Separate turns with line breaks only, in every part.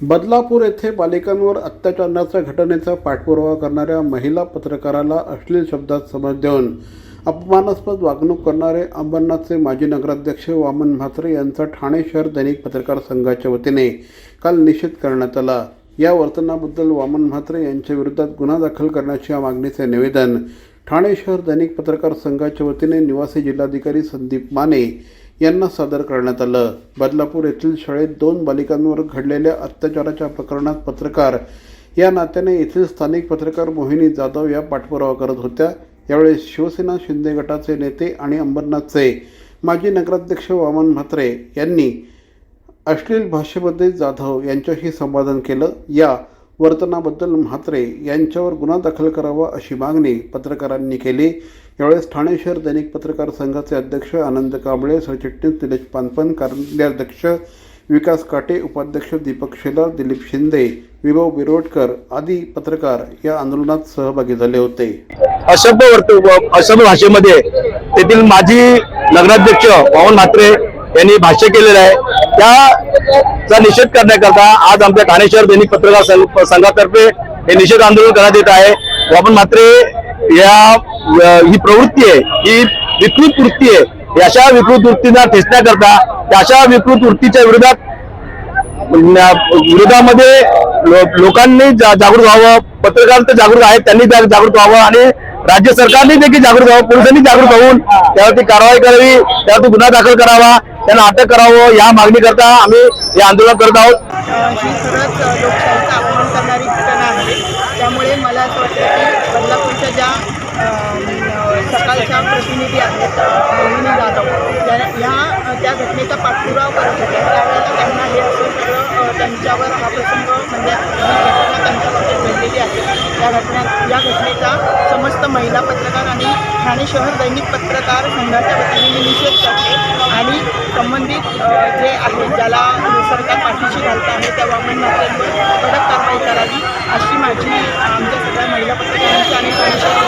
बदलापूर येथे बालिकांवर अत्याचाराच्या घटनेचा पाठपुरावा करणाऱ्या महिला पत्रकाराला अश्लील शब्दात समज देऊन अपमानास्पद वागणूक करणारे अंबरनाथचे माजी नगराध्यक्ष वामन म्हात्रे यांचा ठाणे शहर दैनिक पत्रकार संघाच्या वतीने काल निषेध करण्यात आला. या वर्तनाबद्दल वामन म्हात्रे यांच्या विरोधात गुन्हा दाखल करण्याच्या मागणीचे निवेदन ठाणे शहर दैनिक पत्रकार संघाच्या वतीने निवासी जिल्हाधिकारी संदीप माने यांना सादर करण्यात आलं. बदलापूर येथील शाळेत दोन बालिकांवर घडलेल्या अत्याचाराच्या प्रकरणात पत्रकार या नात्याने येथील स्थानिक पत्रकार मोहिनी जाधव या पाठपुरावा करत होत्या. यावेळी शिवसेना शिंदे गटाचे नेते आणि अंबरनाथचे माजी नगराध्यक्ष वामन म्हात्रे यांनी अश्लील भाषेमध्ये जाधव यांच्याशी संवादन केलं. या वर्तनाबद्दल म्हात्रे यांच्यावर गुन्हा दाखल करावा अशी मागणी पत्रकारांनी केली. यावेळेस ठाणे शहर दैनिक पत्रकार संघाचे अध्यक्ष आनंद कांबळे सरचिटणीस निलेश पानपन कार्याध्यक्ष विकास काटे उपाध्यक्ष दीपक शेलार दिलीप शिंदे विभव बिरोडकर आदी पत्रकार या आंदोलनात सहभागी झाले होते.
अशब्द अशब्द भाषेमध्ये तेथील माजी नगराध्यक्ष पवन म्हात्रे यांनी भाष्य केलेलं आहे. त्याचा निषेध करण्याकरता आज आमच्या ठाणे शहर दैनिक पत्रकार संघातर्फे हे निषेध आंदोलन करण्यात येत आहे. पवन म्हात्रे या ही प्रवृत्ती आहे ही विकृत वृत्ती आहे. अशा विकृत वृत्तींना ठेचण्याकरता अशा विकृत वृत्तीच्या विरोधात विरोधामध्ये लो- लोकांनी जा- जागृत व्हावं पत्रकार तर जागृत आहेत त्यांनी जागृत व्हावं आणि राज्य सरकारने देखील जागृत व्हावं पोलिसांनी जागृत होऊन त्यावरती कारवाई करावी त्यावरती गुन्हा दाखल करावा त्यांना अटक करावं या मागणी करता आम्ही हे आंदोलन करत आहोत.
त्यामुळे मला असं वाटतं की बदलापूरच्या ज्या ग्रामप्रतिनिधी प्रतिनिधी आहेत मोहिनी जाधव. त्या ह्या त्या घटनेचा पाठपुरावा करत होत्या त्यावेळेला त्यांना हे असं सगळं त्यांच्यावर हा प्रसंग म्हणजे घटना त्यांच्याबद्दल घडलेली आहे. या घटना या घटनेचा समस्त महिला पत्रकार आणि ठाणे शहर दैनिक पत्रकार संघाच्या वतीने मी निषेध करते. आणि संबंधित जे आहे ज्याला सरकार पाठीशी घालत आहे त्या वामन म्हात्रेंवर कडक कारवाई करावी अशी माझी आमच्या सगळ्या महिला पत्रकारांची आणि ठाणे शहर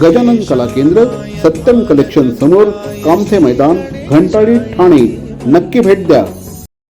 गजानन कला केंद्र सत्यम कलेक्शन समोर कामथे मैदान घंटाळी ठाणे. नक्की भेट द्या.